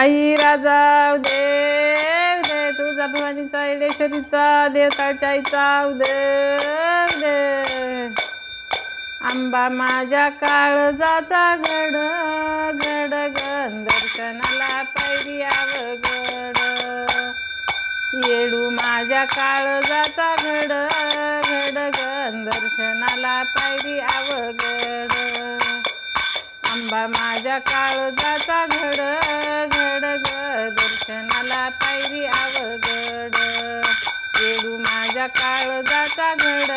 आई राजा उदय उदय तुळजा भवानीचा येडेश्वरीचा देवताच्या आईचा उदय उदय. आंबा माझ्या काळजाचा घड घड गण दर्शनाला आव गड. येडू माझ्या काळजाचा घड घड गण दर्शनाला पायरी अवघड आंबा माझ्या काळजाचा घड घड ग दर्शनाला पायरी अवघड. येडू माझ्या काळजाचा घड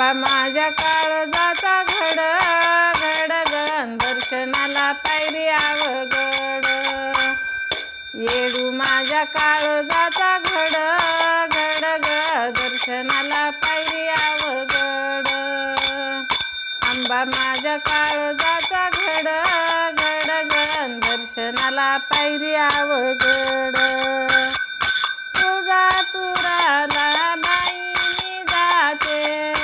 आंबा माझ्या काळजाचा घड घड गण दर्शनाला पायरी आवगड येडू माझ्या काळजाचा घड घड ग दर्शनाला पायरी आवगड आंबा माझ्या काळजाचा घड घड ग दर्शनाला पायरी आवगड तुझा पुराला बाई मी जाते.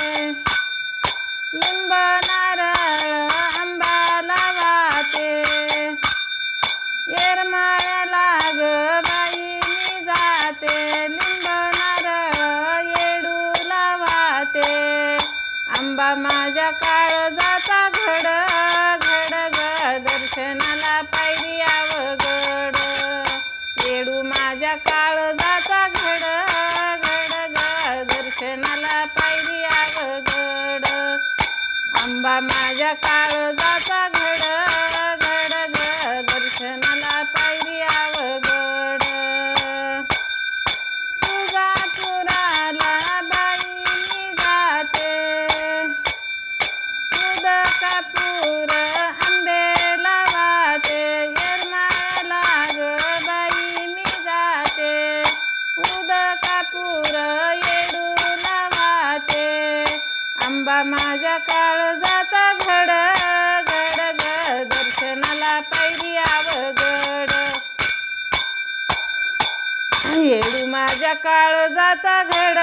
येडू माझ्या काळजाचा घड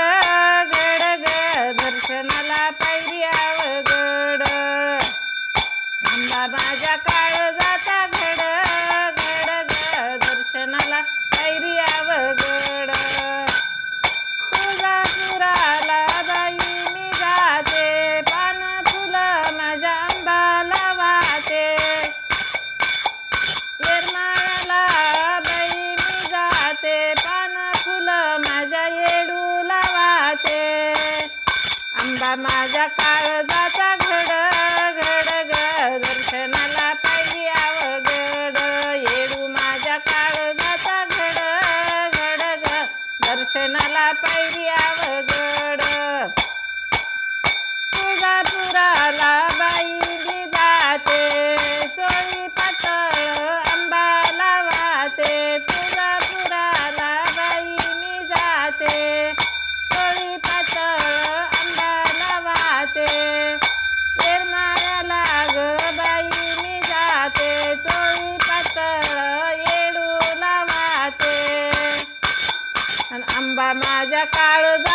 Cláudia Carlos, a